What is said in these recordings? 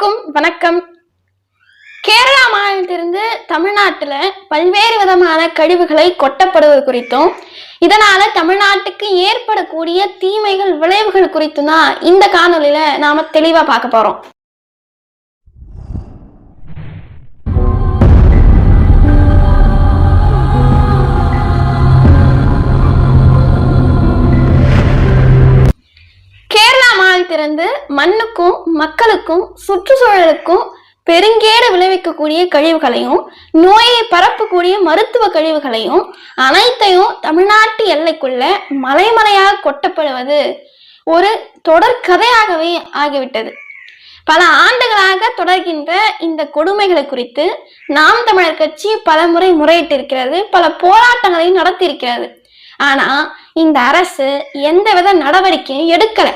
அனைவருக்கும் வணக்கம். கேரளா மாநிலத்திலிருந்து தமிழ்நாட்டுல பல்வேறு விதமான கழிவுகளை கொட்டப்படுவது குறித்தும் இதனால தமிழ்நாட்டுக்கு ஏற்படக்கூடிய தீமைகள் விளைவுகள் குறித்தும் தான் இந்த காணொலியில நாம தெளிவா பார்க்க போறோம். திறந்து மண்ணுக்கும் மக்களுக்கும் சுற்றுச்சூழலுக்கும் பெருங்கேடு விளைவிக்கக்கூடிய கழிவுகளையும் நோயை பரப்பக்கூடிய மருத்துவ கழிவுகளையும் அனைத்தையும் தமிழ்நாட்டு எல்லைக்குள்ள மலைமலையாக கொட்டப்படுவது ஒரு தொடர் கதையாகவே ஆகிவிட்டது. பல ஆண்டுகளாக தொடர்கின்ற இந்த கொடுமைகளை குறித்து நாம் தமிழர் கட்சி பல முறை முறையிட்டிருக்கிறது பல போராட்டங்களையும் நடத்தியிருக்கிறது. ஆனா இந்த அரசு எந்தவித நடவடிக்கையும் எடுக்கலை.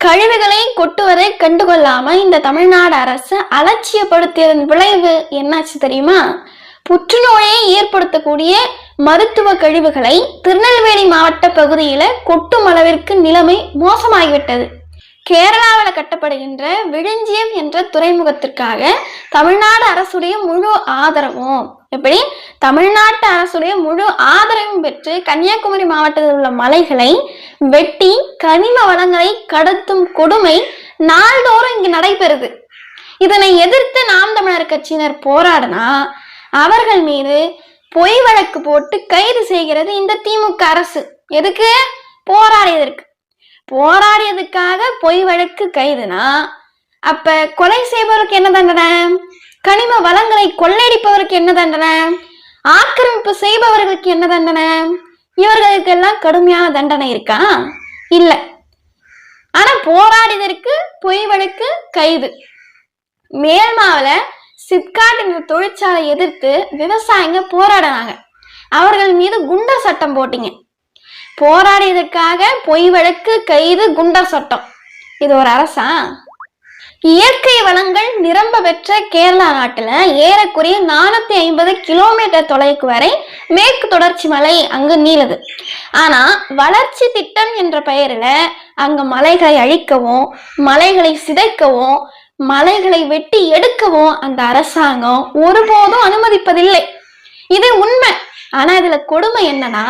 கழிவுகளை கொட்டுவதை கண்டுகொள்ளாம இந்த தமிழ்நாடு அரசு அலட்சியப்படுத்தியதன் விளைவு என்னாச்சு தெரியுமா? புற்றுநோயை ஏற்படுத்தக்கூடிய மருத்துவ கழிவுகளை திருநெல்வேலி மாவட்ட பகுதியில கொட்டும் அளவிற்கு நிலைமை மோசமாகிவிட்டது. கேரளாவில் கட்டப்படுகின்ற விழிஞ்சியம் என்ற துறைமுகத்திற்காக தமிழ்நாடு அரசுடைய முழு ஆதரவும் எப்படி? தமிழ்நாட்டு அரசுடைய முழு ஆதரவும் பெற்று கன்னியாகுமரி மாவட்டத்தில் உள்ள மலைகளை வெட்டி கனிம வளங்களை கடத்தும் கொடுமை நாள்தோறும் இங்கு நடைபெறுது. இதனை எதிர்த்து நாம் தமிழர் கட்சியினர் போராடினா அவர்கள் மீது பொய் வழக்கு போட்டு கைது செய்கிறது இந்த திமுக அரசு. எதுக்கு? போராடியதற்கு. போராடியதுக்காக பொய் வழக்கு கைதுனா அப்ப கொலை செய்பவருக்கு என்ன தண்டனை? கனிம வளங்களை கொள்ளையடிப்பவருக்கு என்ன தண்டனை? ஆக்கிரமிப்பு செய்பவர்களுக்கு என்ன தண்டனை? இவர்களுக்கெல்லாம் கடுமையான தண்டனை இருக்கா? இல்ல. ஆனா போராடியதற்கு பொய் வழக்கு கைது. மேல்மாவில சிப்காட் என்ற தொழிற்சாலை எதிர்த்து விவசாயிங்க போராடினாங்க. அவர்கள் மீது குண்டர் சட்டம் போட்டீங்க. போராடியதற்காக பொய் வழக்கு கைது குண்டர் சட்டம். இது ஒரு அரசா? இயற்கை வளங்கள் நிரம்ப பெற்ற கேரளா நாட்டில் ஏறக்குறைய நானூத்தி ஐம்பது கிலோமீட்டர் தொலைக்கு வரை மேற்கு தொடர்ச்சி மலை அங்கு நீளது. ஆனா வளர்ச்சி திட்டம் என்ற பெயரில் அங்கே மலைகளை அழிக்கவும் மலைகளை சிதைக்கவும் மலைகளை வெட்டி எடுக்கவும் அந்த அரசாங்கம் ஒருபோதும் அனுமதிப்பதில்லை. இது உண்மை. ஆனா இதுல கொடுமை என்னன்னா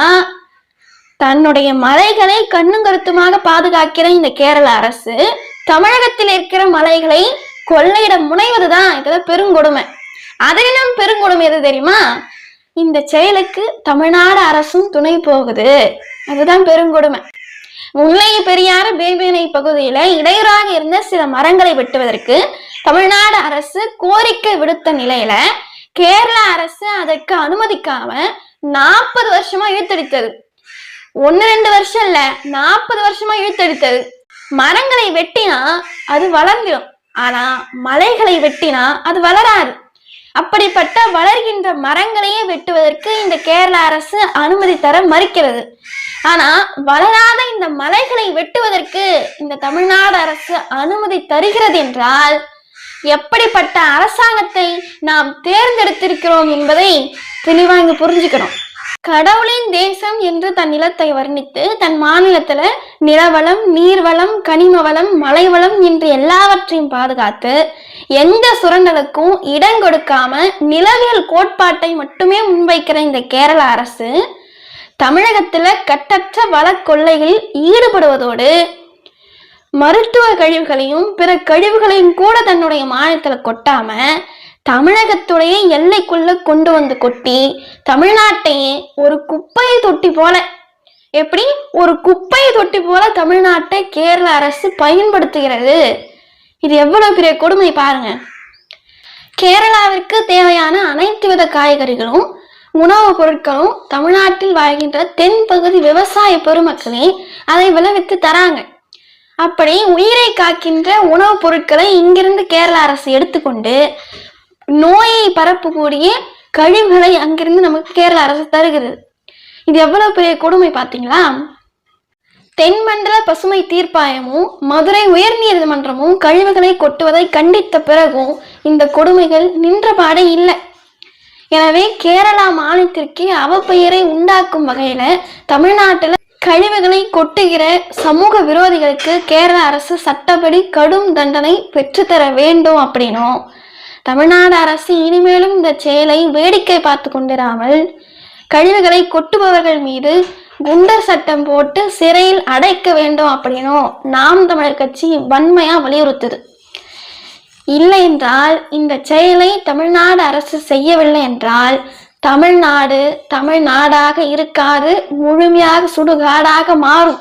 தன்னுடைய மலைகளை கண்ணும் கருத்துமாக பாதுகாக்கிற இந்த கேரள அரசு தமிழகத்தில் இருக்கிற மலைகளை கொள்ளையிட முனைவதுதான் இதுல பெருங்கொடுமை. அதிலும் பெருங்கொடுமை எது தெரியுமா? இந்த செயலுக்கு தமிழ்நாடு அரசும் துணை போகுது. அதுதான் பெருங்கொடுமை. முல்லை பெரியாறு பேபினை பகுதியில இடையூறாக இருந்த சில மரங்களை வெட்டுவதற்கு தமிழ்நாடு அரசு கோரிக்கை விடுத்த நிலையில கேரள அரசு அதற்கு அனுமதிக்காம நாற்பது வருஷமா இழுத்தடித்தது. ஒன்னு ரெண்டு வருஷம் இல்ல நாற்பது வருஷமா இழுத்தடித்தது. மரங்களை வெட்டினா அது வளர்ந்துடும் ஆனா மலைகளை வெட்டினா அது வளராது. அப்படிப்பட்ட வளர்கின்ற மரங்களையே வெட்டுவதற்கு இந்த கேரள அரசு அனுமதி தர மறுக்கிறது. ஆனா வளராத இந்த மலைகளை வெட்டுவதற்கு இந்த தமிழ்நாடு அரசு அனுமதி தருகிறது என்றால் எப்படிப்பட்ட அரசாங்கத்தை நாம் தேர்ந்தெடுத்திருக்கிறோம் என்பதை தெளிவாக புரிஞ்சுக்கணும். கடவுளின் தேசம் என்று தன் நிலத்தை வர்ணித்து தன் மாநிலத்துல நிலவளம் நீர்வளம் கனிம வளம் மலைவளம் என்று எல்லாவற்றையும் பாதுகாத்து எந்த சுரண்டலுக்கும் இடம் கொடுக்காம நிலவியல் கோட்பாட்டை மட்டுமே முன்வைக்கிற இந்த கேரள அரசு தமிழகத்துல கட்டற்ற வள கொள்ளைகளில் ஈடுபடுவதோடு மருத்துவ கழிவுகளையும் பிற கழிவுகளையும் கூட தன்னுடைய மாநிலத்துல கொட்டாம தமிழகத்துடைய எல்லைக்குள்ள கொண்டு வந்து கொட்டி தமிழ்நாட்டையே ஒரு குப்பை தொட்டி போல. எப்படி? ஒரு குப்பை தொட்டி போல தமிழ்நாட்டை கேரள அரசு பயன்படுத்துகிறது. இது எவ்வளவு பெரிய கொடுமை பாருங்க. கேரளாவிற்கு தேவையான அனைத்து வித காய்கறிகளும் உணவுப் பொருட்களும் தமிழ்நாட்டில் வாழ்கின்ற தென்பகுதி விவசாய பெருமக்களே அதை விளைவித்து தராங்க. அப்படி உயிரை காக்கின்ற உணவுப் பொருட்களை இங்கிருந்து கேரள அரசு எடுத்துக்கொண்டு நோயை பரப்பக்கூடிய கழிவுகளை அங்கிருந்து நமக்கு கேரள அரசு தருகிறது. இது எவ்வளவு பெரிய கொடுமை பார்த்தீங்களா? தென்மண்டல பசுமை தீர்ப்பாயமும் மதுரை உயர் நீதிமன்றமும் கழிவுகளை கொட்டுவதை கண்டித்த பிறகும் இந்த கொடுமைகள் நின்றபாடே இல்லை. எனவே கேரளா மாநிலத்திற்கே அவப்பெயரை உண்டாக்கும் வகையில தமிழ்நாட்டுல கழிவுகளை கொட்டுகிற சமூக விரோதிகளுக்கு கேரள அரசு சட்டப்படி கடும் தண்டனை பெற்றுத்தர வேண்டும் அப்படின்னும். தமிழ்நாடு அரசு இனிமேலும் இந்த செயலை வேடிக்கை பார்த்து கொண்டிராமல் கழிவுகளை கொட்டுபவர்கள் மீது குண்டர் சட்டம் போட்டு சிறையில் அடைக்க வேண்டும் அப்படின்னும் நாம் தமிழர் கட்சி வன்மையா வலியுறுத்துது. இல்லை என்றால் இந்த செயலை தமிழ்நாடு அரசு செய்யவில்லை என்றால் தமிழ்நாடு தமிழ்நாடாக இருக்காது முழுமையாக சுடுகாடாக மாறும்.